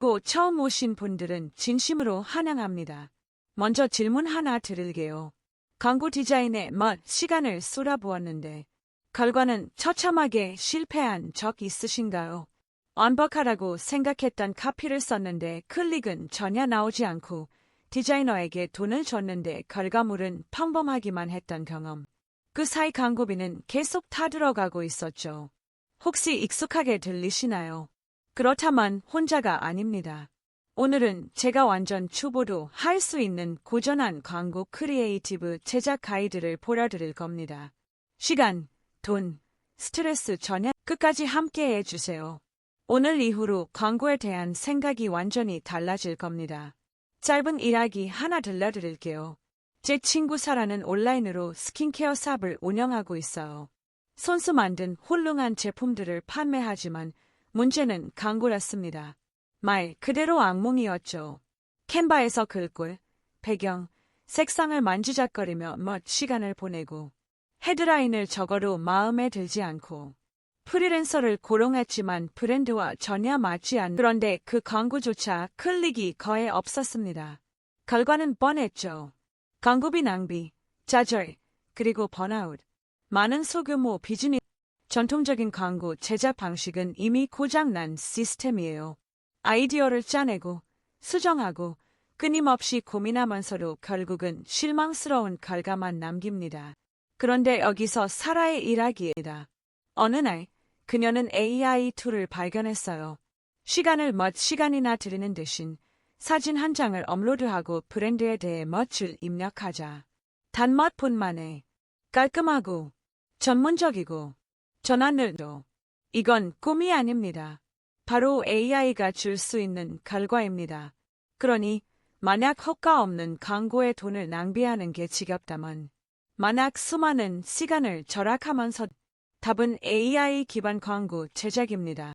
고 처음 오신 분들은 진심으로 환영합니다. 먼저 질문 하나 드릴게요. 광고 디자인에 멋 시간을 쏟아부었는데 결과는 처참하게 실패한 적 있으신가요? 완벽하다고 생각했던 카피를 썼는데 클릭은 전혀 나오지 않고 디자이너에게 돈을 줬는데 결과물은 평범하기만 했던 경험. 그 사이 광고비는 계속 타들어가고 있었죠. 혹시 익숙하게 들리시나요? 그렇다면 혼자가 아닙니다. 오늘은 제가 완전 초보도 할 수 있는 고전한 광고 크리에이티브 제작 가이드를 보여드릴 겁니다. 시간, 돈, 스트레스 전혀 끝까지 함께 해주세요. 오늘 이후로 광고에 대한 생각이 완전히 달라질 겁니다. 짧은 이야기 하나 들려드릴게요. 제 친구 사라는 온라인으로 스킨케어 샵을 운영하고 있어요. 손수 만든 훌륭한 제품들을 판매하지만 문제는 광고였습니다. 말 그대로 악몽이었죠. 캔바에서 글꼴, 배경, 색상을 만지작거리며 멋 시간을 보내고 헤드라인을 적어도 마음에 들지 않고 프리랜서를 고용했지만 브랜드와 전혀 맞지 않는 그런데 그 광고조차 클릭이 거의 없었습니다. 결과는 뻔했죠. 광고비 낭비, 좌절, 그리고 번아웃. 많은 소규모 비즈니스 전통적인 광고 제작 방식은 이미 고장난 시스템이에요. 아이디어를 짜내고 수정하고 끊임없이 고민하면서도 결국은 실망스러운 결과만 남깁니다. 그런데 여기서 사라의 일하기이다. 어느 날 그녀는 AI 툴을 발견했어요. 시간을 멋 시간이나 들이는 대신 사진 한 장을 업로드하고 브랜드에 대해 멋을 입력하자. 단맛뿐만에 깔끔하고 전문적이고 전환을도 이건 꿈이 아닙니다. 바로 AI가 줄 수 있는 결과입니다. 그러니 만약 효과 없는 광고에 돈을 낭비하는 게 지겹다면 만약 수많은 시간을 절약하면서 답은 AI 기반 광고 제작입니다.